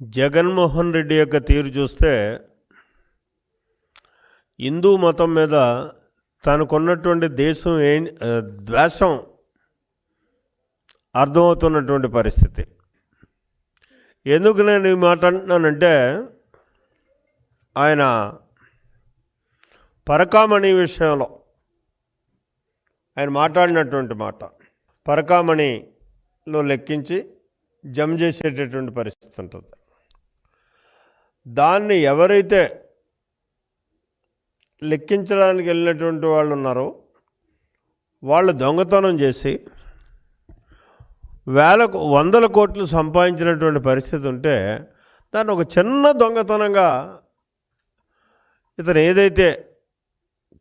జగన్మోహన్ రెడ్డి యొక్క తీరు చూస్తే హిందూ మతం మీద తనకున్నటువంటి దేశం ఏ ద్వేషం అర్థమవుతున్నటువంటి పరిస్థితి. ఎందుకు నేను ఈ మాట అంటున్నానంటే ఆయన పరకామణి విషయంలో ఆయన మాట్లాడినటువంటి మాట పరకామణిలో లెక్కించి జమ చేసేటటువంటి పరిస్థితి ఉంటుంది. దాన్ని ఎవరైతే లెక్కించడానికి వెళ్ళినటువంటి వాళ్ళు ఉన్నారో వాళ్ళు దొంగతనం చేసి వేల వందల కోట్లు సంపాదించినటువంటి పరిస్థితి ఉంటే దాన్ని ఒక చిన్న దొంగతనంగా ఇతను ఏదైతే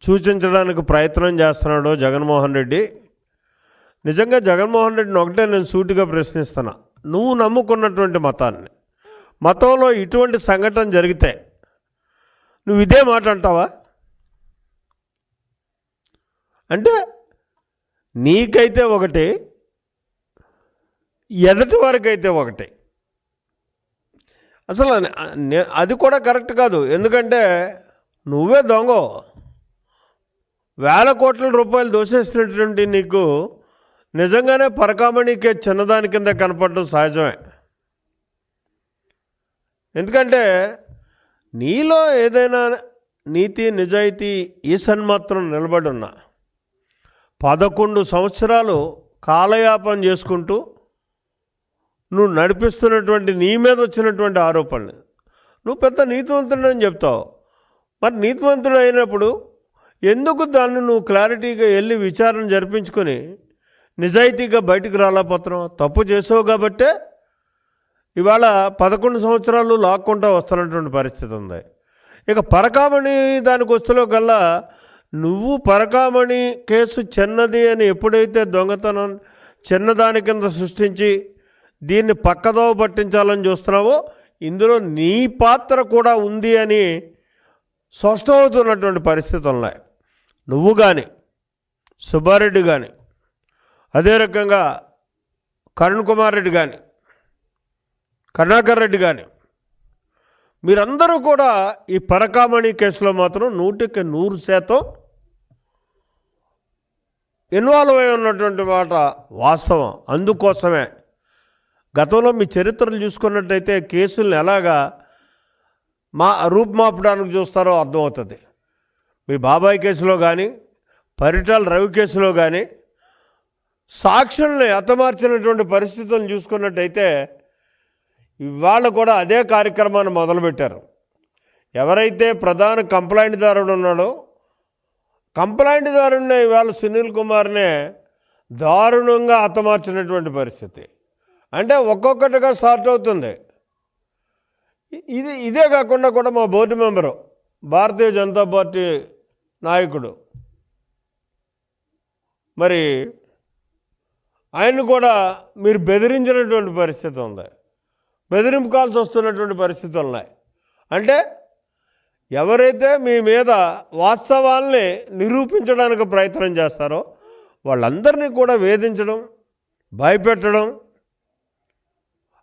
సూచించడానికి ప్రయత్నం చేస్తున్నాడో జగన్మోహన్ రెడ్డి నిజంగా జగన్మోహన్ రెడ్డిని ఒకటే నేను సూటిగా ప్రశ్నిస్తున్నా. నువ్వు నమ్ముకున్నటువంటి మతాన్ని మతంలో ఇటువంటి సంఘటన జరిగితే నువ్వు ఇదే మాట అంటావా? అంటే నీకైతే ఒకటి ఎదటి వారికైతే ఒకటి. అసలు అది కూడా కరెక్ట్ కాదు. ఎందుకంటే నువ్వే దొంగ. వేల కోట్ల రూపాయలు దోషేసినటువంటి నీకు నిజంగానే పరకామణికే చిన్నదాని కింద కనపడడం సహజమే. ఎందుకంటే నీలో ఏదైనా నీతి నిజాయితీ ఈ సన్మాత్రం నిలబడున్నా. పదకొండు సంవత్సరాలు కాలయాపన చేసుకుంటూ నువ్వు నడిపిస్తున్నటువంటి నీ మీద వచ్చినటువంటి ఆరోపణలు. నువ్వు పెద్ద నీతివంతుడు అని చెప్తావు. మరి నీతివంతుడు అయినప్పుడు ఎందుకు దాన్ని నువ్వు క్లారిటీగా వెళ్ళి విచారణ జరిపించుకొని నిజాయితీగా బయటికి పత్రం తప్పు చేసావు కాబట్టే ఇవాళ పదకొండు సంవత్సరాలు లాక్కుంటా వస్తున్నటువంటి పరిస్థితి ఉంది. ఇక పరకామణి దానికి వస్తులో కల్లా నువ్వు పరకామణి కేసు చిన్నది అని ఎప్పుడైతే దొంగతనం చిన్నదాని కింద సృష్టించి దీన్ని పక్కదోవ పట్టించాలని చూస్తున్నావో ఇందులో నీ పాత్ర కూడా ఉంది అని స్పష్టమవుతున్నటువంటి పరిస్థితులు ఉన్నాయి. నువ్వు కానీ సుబ్బారెడ్డి కానీ అదే రకంగా కరుణ్ కుమార్ రెడ్డి కానీ కరుణాకర్ రెడ్డి కానీ మీరందరూ కూడా ఈ పరకామణి కేసులో మాత్రం నూటికి నూరు శాతం ఇన్వాల్వ్ అయి ఉన్నటువంటి మాట వాస్తవం. అందుకోసమే గతంలో మీ చరిత్రలు చూసుకున్నట్టయితే కేసుల్ని ఎలాగా మా రూపుమాపడానికి చూస్తారో అర్థమవుతుంది. మీ బాబాయ్ కేసులో కానీ పరిటాల రవి కేసులో కానీ సాక్షుల్ని హతమార్చినటువంటి పరిస్థితులను చూసుకున్నట్టయితే ఇవాళ కూడా అదే కార్యక్రమాన్ని మొదలుపెట్టారు. ఎవరైతే ప్రధాన కంప్లైంట్దారుడు ఉన్నాడో కంప్లైంట్దారుడిని ఇవాళ సునీల్ కుమార్నే దారుణంగా హతమార్చినటువంటి పరిస్థితి. అంటే ఒక్కొక్కటిగా స్టార్ట్ అవుతుంది. ఇది ఇదే కాకుండా కూడా మా board member Bharatiya Janata Party నాయకుడు. మరి ఆయన కూడా మీరు బెదిరించినటువంటి పరిస్థితి ఉంది. బెదిరింపుకాల్సి వస్తున్నటువంటి పరిస్థితులు ఉన్నాయి అంటే ఎవరైతే మీ మీద వాస్తవాల్ని నిరూపించడానికి ప్రయత్నం చేస్తారో వాళ్ళందరినీ కూడా వేధించడం భయపెట్టడం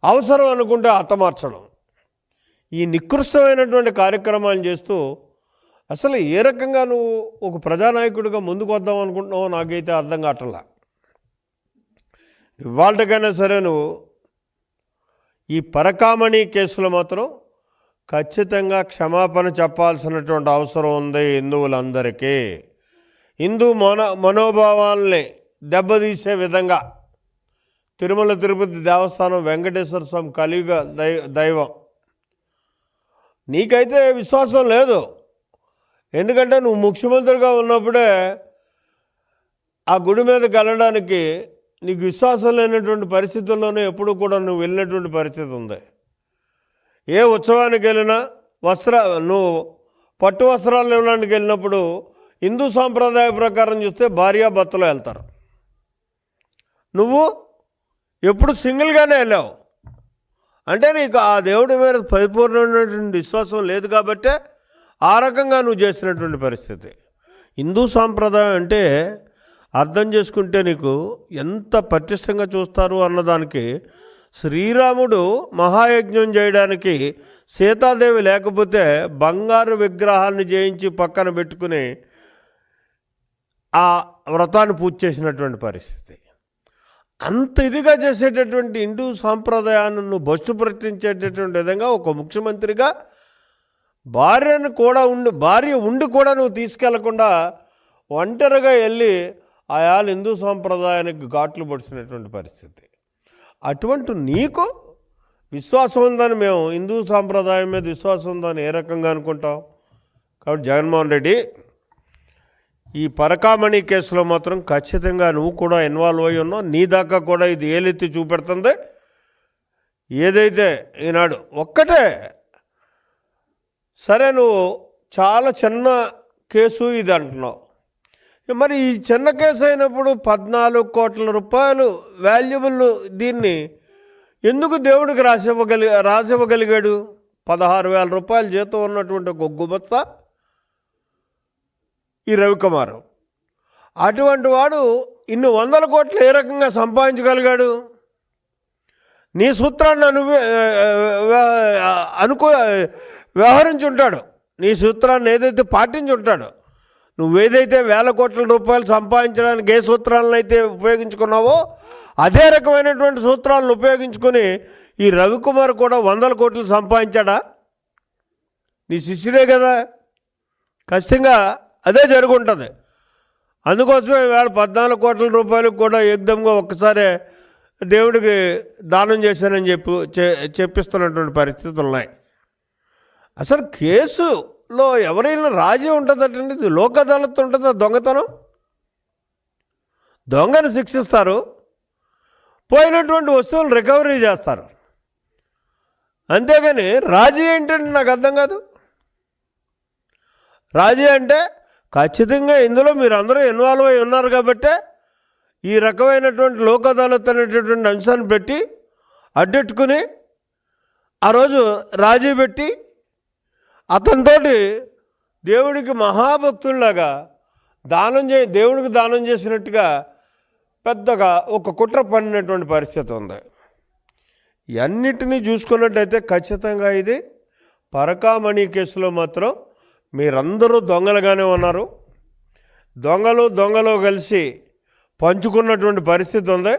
అవసరం అనుకుంటే హతమార్చడం. ఈ నికృష్టమైనటువంటి కార్యక్రమాలు చేస్తూ అసలు ఏ రకంగా నువ్వు ఒక ప్రజానాయకుడిగా ముందుకు వద్దాం అనుకుంటున్నావో నాకైతే అర్థం కావట్లా. ఇవాళకైనా సరే నువ్వు ఈ పరకామణి కేసులో మాత్రం ఖచ్చితంగా క్షమాపణ చెప్పాల్సినటువంటి అవసరం ఉంది హిందువులందరికీ. హిందూ మనో మనోభావాల్ని దెబ్బతీసే విధంగా తిరుమల తిరుపతి దేవస్థానం వెంకటేశ్వర స్వామి కలియుగ దై దైవం. నీకైతే విశ్వాసం లేదు. ఎందుకంటే నువ్వు ముఖ్యమంత్రిగా ఉన్నప్పుడే ఆ గుడి మీదకి వెళ్ళడానికి నీకు విశ్వాసం లేనటువంటి పరిస్థితుల్లోనే ఎప్పుడు కూడా నువ్వు వెళ్ళినటువంటి పరిస్థితి ఉంది. ఏ ఉత్సవానికి వెళ్ళినా వస్త్ర నువ్వు పట్టు వస్త్రాలు ఇవ్వడానికి వెళ్ళినప్పుడు హిందూ సాంప్రదాయ ప్రకారం చూస్తే భార్యాభర్తలు వెళ్తారు. నువ్వు ఎప్పుడు సింగిల్గానే వెళ్ళావు. అంటే నీకు ఆ దేవుడి మీద పరిపూర్ణమైనటువంటి విశ్వాసం లేదు కాబట్టే ఆ రకంగా నువ్వు చేసినటువంటి పరిస్థితి. హిందూ సాంప్రదాయం అంటే అర్థం చేసుకుంటే నీకు ఎంత పటిష్టంగా చూస్తారు అన్నదానికి శ్రీరాముడు మహాయజ్ఞం చేయడానికి సీతాదేవి లేకపోతే బంగారు విగ్రహాన్ని జయించి పక్కన పెట్టుకుని ఆ వ్రతాన్ని పూజ చేసినటువంటి పరిస్థితి. అంత ఇదిగా చేసేటటువంటి హిందూ సాంప్రదాయాన్ని నువ్వు బస్సు ప్రకటించేటటువంటి విధంగా ఒక ముఖ్యమంత్రిగా భార్యను కూడా ఉండి భార్య ఉండి కూడా నువ్వు తీసుకెళ్ళకుండా ఒంటరిగా వెళ్ళి ఆయా హిందూ సాంప్రదాయానికి ఘాట్లు పడిచినటువంటి పరిస్థితి. అటువంటి నీకు విశ్వాసం ఉందని మేము హిందూ సాంప్రదాయం మీద విశ్వాసం ఉందని ఏ రకంగా అనుకుంటాం? కాబట్టి జగన్మోహన్ రెడ్డి ఈ పరకామణి కేసులో మాత్రం ఖచ్చితంగా నువ్వు కూడా ఇన్వాల్వ్ అయి ఉన్నావు. నీ దాకా కూడా ఇది ఏలెత్తి చూపెడుతుంది. ఏదైతే ఈనాడు ఒక్కటే సరే నువ్వు చాలా చిన్న కేసు ఇది అంటున్నావు. మరి ఈ చిన్న కేసు అయినప్పుడు పద్నాలుగు కోట్ల రూపాయలు వాల్యుబుల్ దీన్ని ఎందుకు దేవుడికి రాసివ్వగలి రాసివ్వగలిగాడు? పదహారు వేల రూపాయల జీతం ఉన్నటువంటి ఒక గుమత్త ఈ రవికుమారు. అటువంటి వాడు ఇన్ని వందల కోట్లు ఏ రకంగా సంపాదించగలిగాడు? నీ సూత్రాన్ని అను అనుకో వ్యవహరించుంటాడు. నీ సూత్రాన్ని ఏదైతే పాటించుంటాడో నువ్వేదైతే వేల కోట్ల రూపాయలు సంపాదించడానికి ఏ సూత్రాలను అయితే ఉపయోగించుకున్నావో అదే రకమైనటువంటి సూత్రాలను ఉపయోగించుకొని ఈ రవికుమార్ కూడా వందల కోట్లు సంపాదించాడా? నీ శిష్యుడే కదా. ఖచ్చితంగా అదే జరుగుంటుంది. అందుకోసమే వేళ పద్నాలుగు కోట్ల రూపాయలకు కూడా ఏకదంగా ఒక్కసారే దేవుడికి దానం చేశానని చెప్పి చెప్పిస్తున్నటువంటి పరిస్థితులు ఉన్నాయి అసలు కేసు లో ఎవరైనా రాజీ ఉంటుందటండి? ఇది లోక్ అదాలత్ ఉంటుందా దొంగతనం? దొంగను శిక్షిస్తారు. పోయినటువంటి వస్తువులు రికవరీ చేస్తారు. అంతేగాని రాజీ ఏంటంటే నాకు అర్థం కాదు. రాజీ అంటే ఖచ్చితంగా ఇందులో మీరు అందరూ ఇన్వాల్వ్ అయి ఉన్నారు కాబట్టి ఈ రకమైనటువంటి లోక్ అదాలత్ అనేటటువంటి అంశాన్ని పెట్టి అడ్డెట్టుకుని ఆ రోజు రాజీ పెట్టి అతనితోటి దేవుడికి మహాభక్తుల్లాగా దానం చే దేవుడికి దానం చేసినట్టుగా పెద్దగా ఒక కుట్ర పడినటువంటి పరిస్థితి ఉంది. ఇవన్నిటినీ చూసుకున్నట్టయితే ఖచ్చితంగా ఇది పరకామణి కేసులో మాత్రం మీరందరూ దొంగలుగానే ఉన్నారు. దొంగలు దొంగలు కలిసి పంచుకున్నటువంటి పరిస్థితి ఉంది.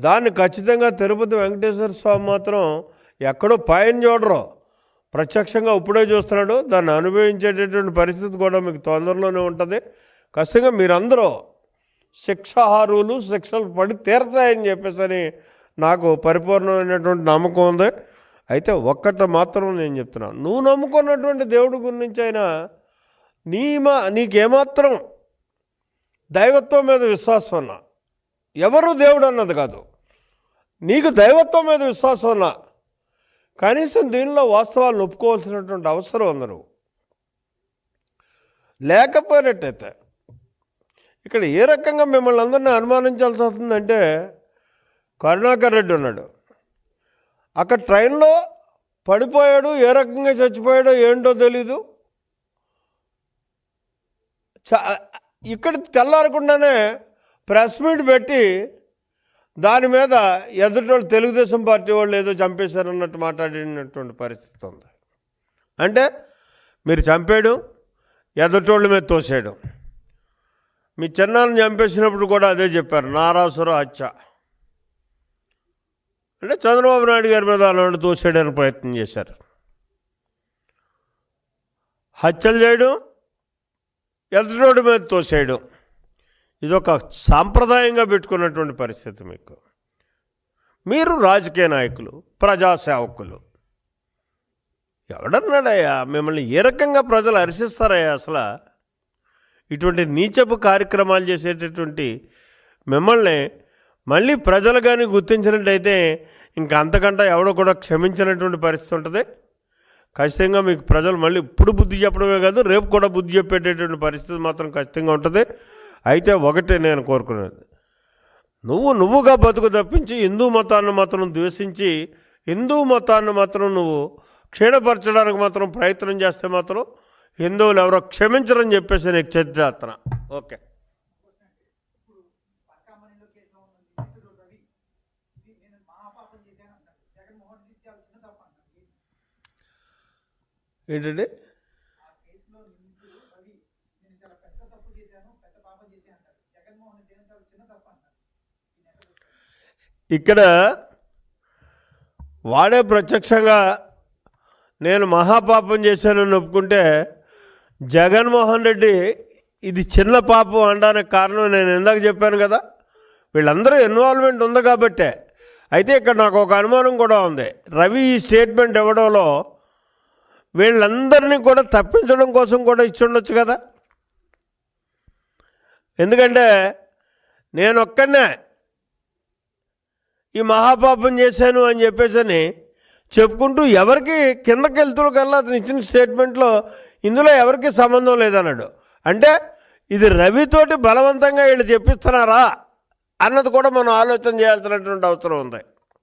దాన్ని ఖచ్చితంగా తిరుపతి వెంకటేశ్వర స్వామి మాత్రం ఎక్కడో పైన చూడరు. ప్రత్యక్షంగా ఇప్పుడే చూస్తున్నాడు. దాన్ని అనుభవించేటటువంటి పరిస్థితి కూడా మీకు తొందరలోనే ఉంటుంది. ఖచ్చితంగా మీరందరూ శిక్షాహారులు శిక్షలు పడి తీరతాయని చెప్పేసి నాకు పరిపూర్ణమైనటువంటి నమ్మకం ఉంది. అయితే ఒక్కట మాత్రం నేను చెప్తున్నాను నువ్వు నమ్ముకున్నటువంటి దేవుడి గురించి అయినా నీ మా నీకేమాత్రం దైవత్వం మీద విశ్వాసం ఉన్నా. ఎవరు దేవుడు అన్నది కాదు. నీకు దైవత్వం మీద విశ్వాసం ఉన్నా కనీసం దీనిలో వాస్తవాలను ఒప్పుకోవాల్సినటువంటి అవసరం ఉంది నువ్వు లేకపోయినట్టయితే ఇక్కడ ఏ రకంగా మిమ్మల్ని అందరినీ అనుమానించాల్సి వస్తుందంటే కరుణాకర్ రెడ్డి ఉన్నాడు. అక్కడ ట్రైన్లో పడిపోయాడు ఏ రకంగా చచ్చిపోయాడో ఏంటో తెలీదు. చ ఇక్కడ తెల్లారకుండానే ప్రెస్ మీట్ పెట్టి దాని మీద ఎదుటోళ్ళు తెలుగుదేశం పార్టీ వాళ్ళు ఏదో చంపేశారన్నట్టు మాట్లాడినటువంటి పరిస్థితి ఉంది. అంటే మీరు చంపేయడం ఎదుటోళ్ళ మీద తోసేయడం. మీ చిన్నాన్ని చంపేసినప్పుడు కూడా అదే చెప్పారు నారాసుర హత్య. అంటే చంద్రబాబు నాయుడు గారి మీద అలాంటి తోసేయడానికి ప్రయత్నం చేశారు. హత్యలు చేయడం ఎదుటోడి మీద తోసేయడం. ఇది ఒక సాంప్రదాయంగా పెట్టుకున్నటువంటి పరిస్థితి మీకు. మీరు రాజకీయ నాయకులు ప్రజాసేవకులు. ఎవడన్నాడయ్యా? మిమ్మల్ని ఏ రకంగా ప్రజలు హర్షిస్తారయ్యా అసలు? ఇటువంటి నీచపు కార్యక్రమాలు చేసేటటువంటి మిమ్మల్ని మళ్ళీ ప్రజలు కానీ గుర్తించినట్టయితే ఇంకా అంతకంటే ఎవడో కూడా క్షమించినటువంటి పరిస్థితి ఉంటుంది. ఖచ్చితంగా మీకు ప్రజలు మళ్ళీ ఇప్పుడు బుద్ధి చెప్పడమే కాదు రేపు కూడా బుద్ధి చెప్పేటటువంటి పరిస్థితి మాత్రం ఖచ్చితంగా ఉంటుంది. అయితే ఒకటే నేను కోరుకునేది నువ్వు నువ్వుగా బతుకు తప్పించి హిందూ మతాన్ని మాత్రం ద్వేషించి హిందూ మతాన్ని మాత్రం నువ్వు క్షీణపరచడానికి మాత్రం ప్రయత్నం చేస్తే మాత్రం హిందువులు ఎవరో క్షమించరని చెప్పేసి నీకు చరిత్ర ఓకే. ఏంటండి? ఇక్కడ వాడే ప్రత్యక్షంగా నేను మహాపాపం చేశానని ఒప్పుకుంటే జగన్మోహన్ రెడ్డి ఇది చిన్న పాపం అనడానికి కారణం నేను ఇందాక చెప్పాను కదా. వీళ్ళందరూ ఇన్వాల్వ్మెంట్ ఉంది కాబట్టే. అయితే ఇక్కడ నాకు ఒక అనుమానం కూడా ఉంది. రవి ఈ స్టేట్మెంట్ ఇవ్వడంలో వీళ్ళందరినీ కూడా తప్పించడం కోసం కూడా ఇచ్చి ఉండొచ్చు కదా. ఎందుకంటే నేను ఒక్కనే ఈ మహాపాపం చేశాను అని చెప్పేసి అని చెప్పుకుంటూ ఎవరికి కిందకి వెళ్తున్న కల్లా అతను ఇచ్చిన స్టేట్మెంట్లో ఇందులో ఎవరికి సంబంధం లేదన్నాడు. అంటే ఇది రవితోటి బలవంతంగా వీళ్ళు చెప్పిస్తున్నారా అన్నది కూడా మనం ఆలోచన చేయాల్సినటువంటి అవసరం ఉంది.